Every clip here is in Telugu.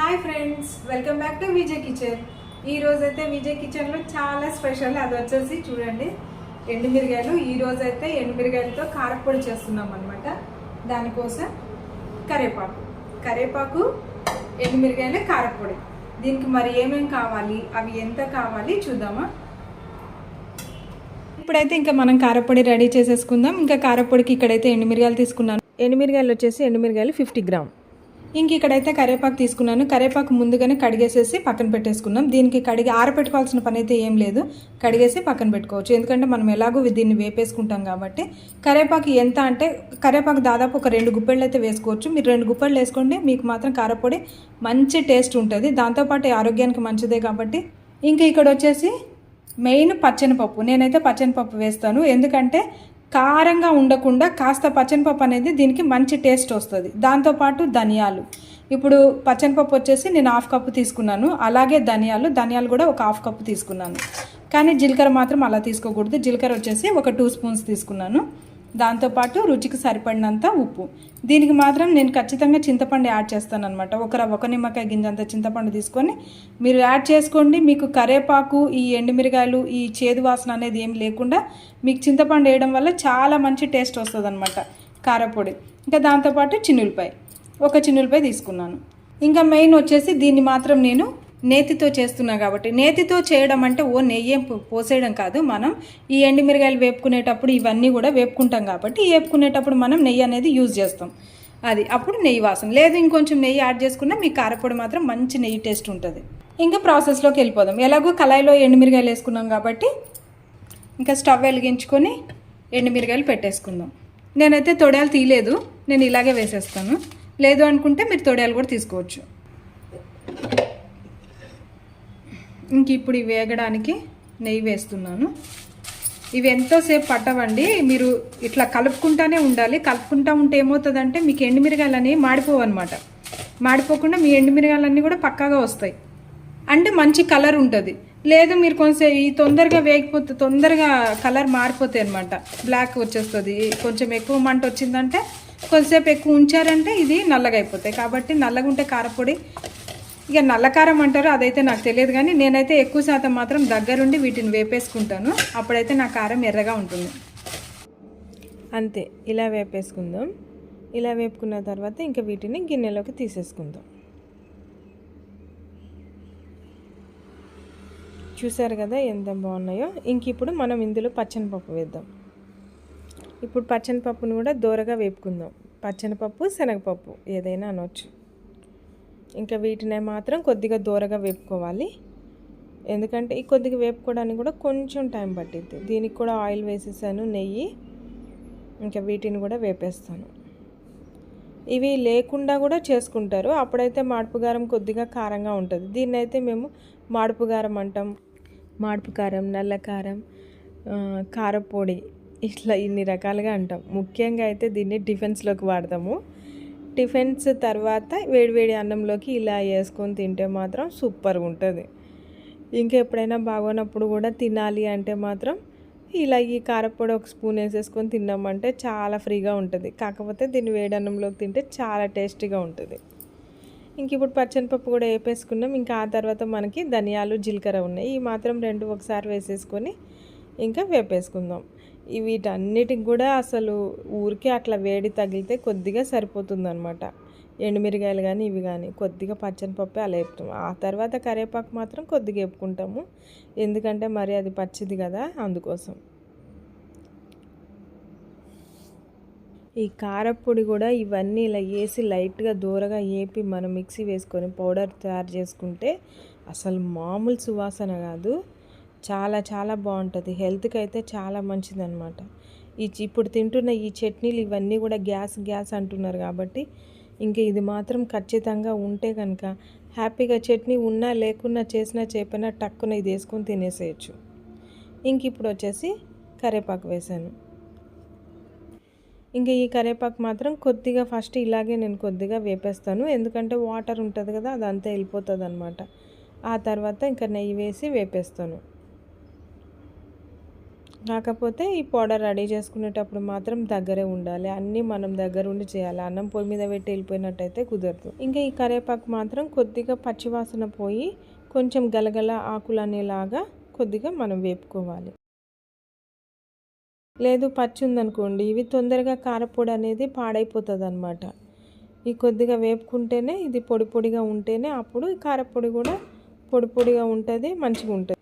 Hi friends welcome back to Vijay kitchen ఈ అయితే విజయ్ కిచెన్లో చాలా స్పెషల్ అది వచ్చేసి చూడండి. ఎండుమిరగాయలు ఈ రోజు అయితే ఎండుమిరగాయలతో కారపొడి చేస్తున్నాం అనమాట దానికోసం కరేపాకు. కరేపాకు ఎండుమిరగాయల కారపొడి. దీనికి మరి ఏమేం కావాలి అవి ఎంత కావాలి చూద్దామా? ఇప్పుడైతే ఇంకా మనం కారపొడి రెడీ చేసేసుకుందాం. ఇంకా కారపొడికి ఇక్కడైతే ఎండుమిరగాయలు తీసుకున్నాను. ఎండుమిరగాయలు వచ్చేసి ఎండుమిరగాయలు ఫిఫ్టీ గ్రామ్ ఇంక ఇక్కడైతే కరేపాకు తీసుకున్నాను. కరేపాకు ముందుగానే కడిగేసేసి పక్కన పెట్టేసుకున్నాం. దీనికి కడిగి ఆరపెట్టుకోవాల్సిన పని అయితే ఏం లేదు. కడిగేసి పక్కన పెట్టుకోవచ్చు. ఎందుకంటే మనం ఎలాగో దీన్ని వేపేసుకుంటాం కాబట్టి. కరేపాకు ఎంత అంటే కరేపాకు దాదాపు ఒక రెండు గుప్పెళ్ళు అయితే వేసుకోవచ్చు. మీరు రెండు గుప్పెళ్ళు వేసుకోండి. మీకు మాత్రం కారపొడి మంచి టేస్ట్ ఉంటుంది. దాంతోపాటు ఆరోగ్యానికి మంచిదే కాబట్టి. ఇంకా ఇక్కడ వచ్చేసి మెయిన్ పచ్చనిపప్పు. నేనైతే పచ్చనిపప్పు వేస్తాను. ఎందుకంటే కారంగా ఉండకుండా కాస్త పచ్చనిపప్పు అనేది దీనికి మంచి టేస్ట్ వస్తుంది. దాంతోపాటు ధనియాలు. ఇప్పుడు పచ్చనిపప్పు వచ్చేసి నేను హాఫ్ కప్పు తీసుకున్నాను. అలాగే ధనియాలు ధనియాలు కూడా ఒక హాఫ్ కప్పు తీసుకున్నాను. కానీ జీలకర్ర మాత్రం అలా తీసుకోకూడదు. జీలకర్ర వచ్చేసి ఒక టూ స్పూన్స్ తీసుకున్నాను. దాంతోపాటు రుచికి సరిపడినంత ఉప్పు. దీనికి మాత్రం నేను ఖచ్చితంగా చింతపండు యాడ్ చేస్తాను అనమాట ఒక ఒక నిమ్మకాయ గింజంత చింతపండు తీసుకొని మీరు యాడ్ చేసుకోండి. మీకు కరేపాకు ఈ ఎండుమిరకాయలు ఈ చేదు వాసన అనేది ఏం లేకుండా మీకు చింతపండు వేయడం వల్ల చాలా మంచి టేస్ట్ వస్తుంది అనమాట కారపొడి. ఇంకా దాంతోపాటు చిన్నులపాయ ఒక చిన్నులపాయ తీసుకున్నాను. ఇంకా మెయిన్ వచ్చేసి దీన్ని మాత్రం నేను నేతితో చేస్తున్నా కాబట్టి. నేతితో చేయడం అంటే ఓ నెయ్యి పోసేయడం కాదు. మనం ఈ ఎండుమిరగాయలు వేపుకునేటప్పుడు ఇవన్నీ కూడా వేపుకుంటాం కాబట్టి వేపుకునేటప్పుడు మనం నెయ్యి అనేది యూజ్ చేస్తాం. అది అప్పుడు నెయ్యి వాసన. లేదు ఇంకొంచెం నెయ్యి యాడ్ చేసుకున్నా మీ కారపొడి మాత్రం మంచి నెయ్యి టేస్ట్ ఉంటుంది. ఇంకా ప్రాసెస్లోకి వెళ్ళిపోదాం. ఎలాగో కళాయిలో ఎండుమిరగాయలు వేసుకున్నాం కాబట్టి ఇంకా స్టవ్ వెలిగించుకొని ఎండుమిరగాయలు పెట్టేసుకుందాం. నేనైతే తొడాలు తీయలేదు. నేను ఇలాగే వేసేస్తాను. లేదు అనుకుంటే మీరు తొడాలు కూడా తీసుకోవచ్చు. ఇంక ఇప్పుడు ఇవి వేగడానికి నెయ్యి వేస్తున్నాను. ఇవి ఎంతోసేపు పట్టవండి. మీరు ఇట్లా కలుపుకుంటానే ఉండాలి. కలుపుకుంటా ఉంటే ఏమవుతుందంటే మీకు ఎండుమిరగాయలు మాడిపోవు అనమాట మాడిపోకుండా మీ ఎండుమిరగాయలన్నీ కూడా పక్కాగా వస్తాయి. అంటే మంచి కలర్ ఉంటుంది. లేదు మీరు కొంచెం ఈ తొందరగా వేగిపోతే తొందరగా కలర్ మారిపోతాయి అనమాట బ్లాక్ వచ్చేస్తుంది. కొంచెం ఎక్కువ మంట వచ్చిందంటే కొంచెంసేపు ఎక్కువ ఉంచారంటే ఇది నల్లగా అయిపోతాయి. కాబట్టి నల్లగా ఉంటే కారపొడి ఇక నల్లకారం అంటారు అదైతే నాకు తెలియదు కానీ నేనైతే ఎక్కువ శాతం మాత్రం దగ్గరుండి వీటిని వేపేసుకుంటాను. అప్పుడైతే నా కారం ఎర్రగా ఉంటుంది. అంతే ఇలా వేపేసుకుందాం. ఇలా వేపుకున్న తర్వాత ఇంకా వీటిని గిన్నెలోకి తీసేసుకుందాం. చూసారు కదా ఎంత బాగున్నాయో? ఇంక ఇప్పుడు మనం ఇందులో పచ్చనిపప్పు వేద్దాం. ఇప్పుడు పచ్చనిపప్పును కూడా దూరగా వేపుకుందాం. పచ్చనిపప్పు శనగపప్పు ఏదైనా అనొచ్చు. ఇంకా వీటిని మాత్రం కొద్దిగా దూరగా వేపుకోవాలి. ఎందుకంటే ఈ కొద్దిగా వేపుకోవడానికి కూడా కొంచెం టైం పట్టింది దీనికి కూడా ఆయిల్ వేసేసాను నెయ్యి. ఇంకా వీటిని కూడా వేపేస్తాను. ఇవి లేకుండా కూడా చేసుకుంటారు. అప్పుడైతే మాడుపుగారం కొద్దిగా కారంగా ఉంటుంది. దీన్ని అయితే మేము మాడుపుగారం అంటాం. మాడుపుకారం కారం నల్ల కారం కారపొడి ఇట్లా ఇన్ని రకాలుగా అంటాం. ముఖ్యంగా అయితే దీన్ని డిఫెన్స్లోకి వాడతాము. టిఫిన్స్ తర్వాత వేడివేడి అన్నంలోకి ఇలా వేసుకొని తింటే మాత్రం సూపర్గా ఉంటుంది. ఇంకా ఎప్పుడైనా బాగోనప్పుడు కూడా తినాలి అంటే మాత్రం ఇలా ఈ కారపొడి ఒక స్పూన్ వేసేసుకొని తిన్నామంటే చాలా ఫ్రీగా ఉంటుంది. కాకపోతే దీన్ని వేడి అన్నంలోకి తింటే చాలా టేస్టీగా ఉంటుంది. ఇంక ఇప్పుడు పచ్చనిపప్పు కూడా వేపేసుకున్నాం. ఇంకా ఆ తర్వాత మనకి ధనియాలు జీలకర్ర ఉన్నాయి. ఈ మాత్రం రెండు ఒకసారి వేసేసుకొని ఇంకా వేపేసుకుందాం. వీటన్నిటికి కూడా అసలు ఊరికే అట్లా వేడి తగిలితే కొద్దిగా సరిపోతుందనమాట ఎండుమిరగాయలు కానీ ఇవి కానీ కొద్దిగా పచ్చనిపప్పే అలా వేపుతాం. ఆ తర్వాత కరివేపాకు మాత్రం కొద్దిగా వేపుకుంటాము. ఎందుకంటే మరి అది పచ్చిది కదా అందుకోసం. ఈ కారపొడి కూడా ఇవన్నీ ఇలా వేసి లైట్గా దూరగా వేపి మనం మిక్సీ వేసుకొని పౌడర్ తయారు చేసుకుంటే అసలు మామూలు సువాసన కాదు. చాలా చాలా బాగుంటుంది. హెల్త్కి అయితే చాలా మంచిదనమాట ఈ ఇప్పుడు తింటున్న ఈ చట్నీలు ఇవన్నీ కూడా గ్యాస్ గ్యాస్ అంటున్నారు కాబట్టి ఇంకా ఇది మాత్రం ఖచ్చితంగా ఉంటే కనుక హ్యాపీగా చట్నీ ఉన్నా లేకున్నా చేసినా చెప్పినా టక్కున ఇది వేసుకొని తినేసేయచ్చు. ఇంక ఇప్పుడు వచ్చేసి కరివేపాకు వేసాను. ఇంకా ఈ కరేపాకు మాత్రం కొద్దిగా ఫస్ట్ ఇలాగే నేను కొద్దిగా వేపేస్తాను. ఎందుకంటే వాటర్ ఉంటుంది కదా అదంతా వెళ్ళిపోతుంది అనమాట ఆ తర్వాత ఇంకా నెయ్యి వేసి వేపేస్తాను. కాకపోతే ఈ పౌడర్ రెడీ చేసుకునేటప్పుడు మాత్రం దగ్గరే ఉండాలి. అన్నీ మనం దగ్గర ఉండి చేయాలి. అన్నం పొయ్యి మీద పెట్టి వెళ్ళిపోయినట్టయితే కుదరదు. ఇంకా ఈ కరివేపాకు మాత్రం కొద్దిగా పచ్చివాసన పోయి కొంచెం గలగల ఆకులు అనేలాగా కొద్దిగా మనం వేపుకోవాలి. లేదు పచ్చి ఉందనుకోండి. ఇవి తొందరగా కారపొడి అనేది పాడైపోతుంది అనమాట ఈ కొద్దిగా వేపుకుంటేనే ఇది పొడి పొడిగా ఉంటేనే అప్పుడు ఈ కారపొడి కూడా పొడి పొడిగా ఉంటుంది మంచిగా ఉంటుంది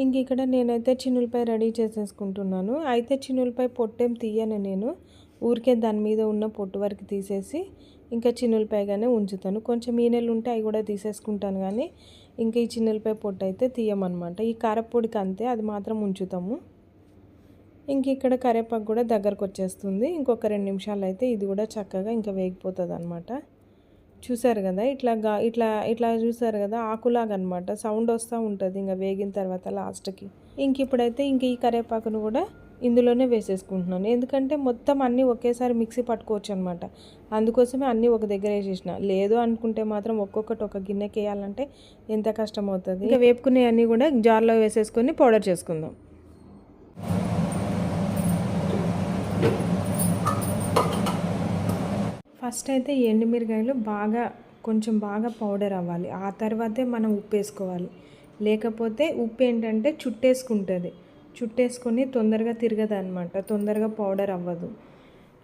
ఇంక ఇక్కడ నేనైతే చిన్నులపై రెడీ చేసేసుకుంటున్నాను. అయితే చిన్నులపై పొట్టేం తీయను నేను. ఊరికే దాని మీద ఉన్న పొట్టు వరకు తీసేసి ఇంకా చిన్నులపైగానే ఉంచుతాను. కొంచెం ఈనెలు ఉంటే అవి కూడా తీసేసుకుంటాను కానీ ఇంకా ఈ చిన్నులపై పొట్టు అయితే తీయమన్నమాట. ఈ కారపొడికి అంతే అది మాత్రం ఉంచుతాము. ఇంక ఇక్కడ కరివేపాకు కూడా దగ్గరకు వచ్చేస్తుంది. ఇంకొక రెండు నిమిషాలు అయితే ఇది కూడా చక్కగా ఇంకా వేగిపోతుంది అనమాట చూసారు కదా? ఇట్లా గా ఇట్లా ఇట్లా చూసారు కదా? ఆకులాగా అనమాట సౌండ్ వస్తూ ఉంటుంది ఇంకా వేగిన తర్వాత లాస్ట్కి. ఇంక ఇప్పుడైతే ఇంక ఈ కరివేపాకును కూడా ఇందులోనే వేసేసుకుంటున్నాను. ఎందుకంటే మొత్తం అన్నీ ఒకేసారి మిక్సీ పట్టుకోవచ్చు అనమాట అందుకోసమే అన్నీ ఒక దగ్గర వేసేసిన. లేదు అనుకుంటే మాత్రం ఒక్కొక్కటి ఒక గిన్నెకి వేయాలంటే ఎంత కష్టం అవుతుంది ఇంకా వేపుకునే అన్నీ కూడా జార్లో వేసేసుకొని పౌడర్ చేసుకుందాం. ఫస్ట్ అయితే ఎండుమిరకాయలు బాగా కొంచెం బాగా పౌడర్ అవ్వాలి. ఆ తర్వాతే మనం ఉప్పు వేసుకోవాలి లేకపోతే ఉప్పు ఏంటంటే చుట్టేసుకుంటుంది. చుట్టేసుకొని తొందరగా తిరగదు అనమాట తొందరగా పౌడర్ అవ్వదు.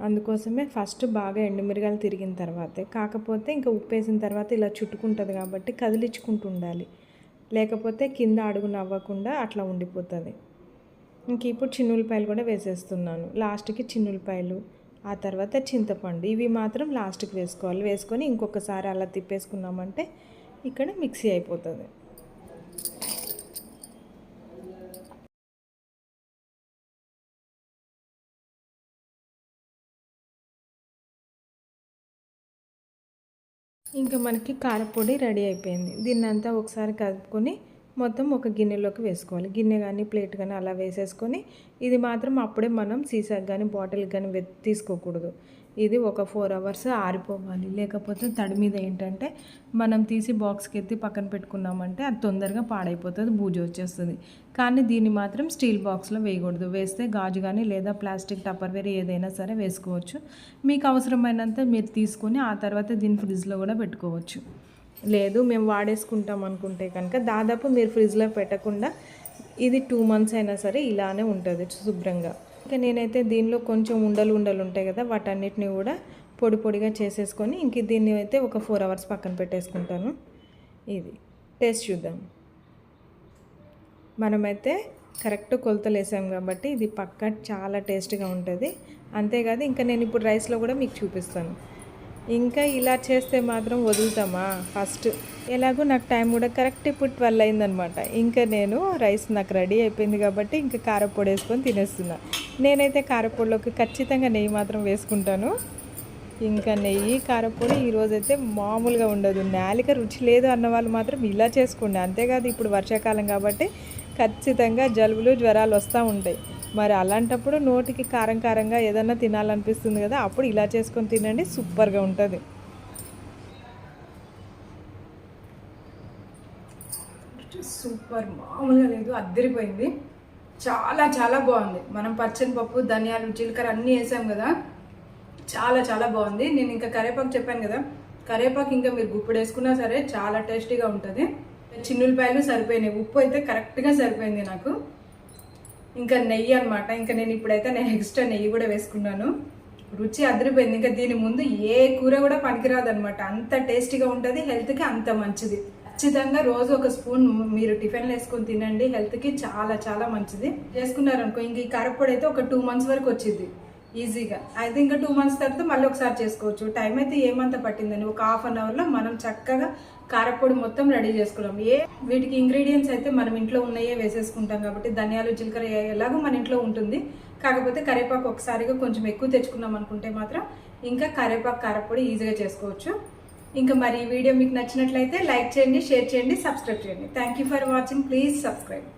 అందుకోసమే ఫస్ట్ బాగా ఎండుమిరగాయలు తిరిగిన తర్వాతే. కాకపోతే ఇంకా ఉప్పు వేసిన తర్వాత ఇలా చుట్టుకుంటుంది కాబట్టి కదిలించుకుంటూ ఉండాలి. లేకపోతే కింద అడుగు నవ్వకుండా అట్లా ఉండిపోతుంది. ఇంక ఇప్పుడు చిన్నులపాయలు కూడా వేసేస్తున్నాను. లాస్ట్కి చిన్నులపాయలు. ఆ తర్వాత చింతపండు. ఇవి మాత్రం లాస్ట్కి వేసుకోవాలి. వేసుకొని ఇంకొకసారి అలా తిప్పేసుకున్నామంటే ఇక్కడ మిక్సీ అయిపోతుంది. ఇంకా మనకి కారపొడి రెడీ అయిపోయింది. దీన్నంతా ఒకసారి కలుపుకొని మొత్తం ఒక గిన్నెలోకి వేసుకోవాలి. గిన్నె కానీ ప్లేట్ కానీ అలా వేసేసుకొని ఇది మాత్రం అప్పుడే మనం సీసాకి కానీ బాటిల్కి కానీ తీసుకోకూడదు. ఇది ఒక ఫోర్ అవర్స్ ఆరిపోవాలి. లేకపోతే తడి మీద ఏంటంటే మనం తీసి బాక్స్కి ఎత్తి పక్కన పెట్టుకున్నామంటే అది తొందరగా పాడైపోతుంది బూజు వచ్చేస్తుంది. కానీ దీన్ని మాత్రం స్టీల్ బాక్స్లో వేయకూడదు. వేస్తే గాజు కానీ లేదా ప్లాస్టిక్ టప్పర్వేర్ ఏదైనా సరే వేసుకోవచ్చు. మీకు అవసరమైనంత మీరు తీసుకొని ఆ తర్వాత దీన్ని ఫ్రిడ్జ్లో కూడా పెట్టుకోవచ్చు. లేదు మేము వాడేసుకుంటాం అనుకుంటే కనుక దాదాపు మీరు ఫ్రిడ్జ్లో పెట్టకుండా ఇది టూ మంత్స్ అయినా సరే ఇలానే ఉంటుంది శుభ్రంగా. ఇంకా నేనైతే దీనిలో కొంచెం ఉండలు ఉండలు ఉంటాయి కదా వాటన్నిటిని కూడా పొడి పొడిగా చేసేసుకొని ఇంక దీన్ని అయితే ఒక ఫోర్ అవర్స్ పక్కన పెట్టేసుకుంటాను. ఇది టేస్ట్ చూద్దాం. మనమైతే కరెక్ట్ కొలతలు వేసాం కాబట్టి ఇది పక్క చాలా టేస్ట్గా ఉంటుంది. అంతేకాదు ఇంకా నేను ఇప్పుడు రైస్లో కూడా మీకు చూపిస్తాను. ఇంకా ఇలా చేస్తే మాత్రం వదులుతామా? ఫస్ట్. ఎలాగో నాకు టైం కూడా కరెక్ట్ ఇప్పుడు ట్వెల్వ్ అయిందనమాట. ఇంకా నేను రైస్ నాకు రెడీ అయిపోయింది కాబట్టి ఇంకా కారపొడి వేసుకొని తినేస్తున్నా. నేనైతే కారపొడిలోకి ఖచ్చితంగా నెయ్యి మాత్రం వేసుకుంటాను. ఇంకా నెయ్యి కారపొడి ఈరోజైతే మామూలుగా ఉండదు. నాలిక రుచి లేదు అన్న వాళ్ళు మాత్రం ఇలా చేసుకోండి. అంతేకాదు ఇప్పుడు వర్షాకాలం కాబట్టి ఖచ్చితంగా జలుబులు జ్వరాలు వస్తూ ఉంటాయి. మరి అలాంటప్పుడు నోటికి కారం కారంగా ఏదన్నా తినాలనిపిస్తుంది కదా అప్పుడు ఇలా చేసుకొని తినండి సూపర్గా ఉంటుంది. సూపర్ మామూలుగా లేదు అద్దరిపోయింది. చాలా చాలా బాగుంది. మనం పచ్చని పప్పు ధనియాలు జీలకర్ర అన్నీ వేసాం కదా. చాలా చాలా బాగుంది. నేను ఇంకా కరేపాకు చెప్పాను కదా. కరేపాకు ఇంకా మీరు గుప్పుడు వేసుకున్నా సరే చాలా టేస్టీగా ఉంటుంది. చిన్నులపాయలు సరిపోయినాయి. ఉప్పు అయితే కరెక్ట్గా సరిపోయింది నాకు. ఇంకా నెయ్యి అనమాట ఇంకా నేను ఇప్పుడైతే నేను ఎక్స్ట్రా నెయ్యి కూడా వేసుకున్నాను. రుచి అదిరిపోయింది. ఇంకా దీని ముందు ఏ కూర కూడా పనికిరాదు అనమాట అంత టేస్టీగా ఉంటుంది హెల్త్కి అంత మంచిది. ఖచ్చితంగా రోజు ఒక స్పూన్ మీరు టిఫిన్లు వేసుకొని తినండి హెల్త్కి చాలా చాలా మంచిది. చేసుకున్నారనుకో ఇంక ఈ కారపొడి అయితే ఒక టూ మంత్స్ వరకు వచ్చింది ఈజీగా. అయితే ఇంకా టూ మంత్స్ తర్వాత మళ్ళీ ఒకసారి చేసుకోవచ్చు. టైం అయితే ఏమంత పట్టిందని ఒక హాఫ్ అన్ అవర్లో మనం చక్కగా కారపొడి మొత్తం రెడీ చేసుకున్నాం. ఏ వీటికి ఇంగ్రీడియంట్స్ అయితే మనం ఇంట్లో ఉన్నాయే వేసేసుకుంటాం కాబట్టి ధనియాలు జీలకర్ర ఎలాగో మన ఇంట్లో ఉంటుంది. కాకపోతే కరివేపాకు ఒకసారిగా కొంచెం ఎక్కువ తెచ్చుకున్నాం అనుకుంటే మాత్రం ఇంకా కరివేపాకు కారపొడి ఈజీగా చేసుకోవచ్చు. ఇంకా మరి ఈ వీడియో మీకు నచ్చినట్లయితే లైక్ చేయండి షేర్ చేయండి సబ్స్క్రైబ్ చేయండి. Thank you for watching please subscribe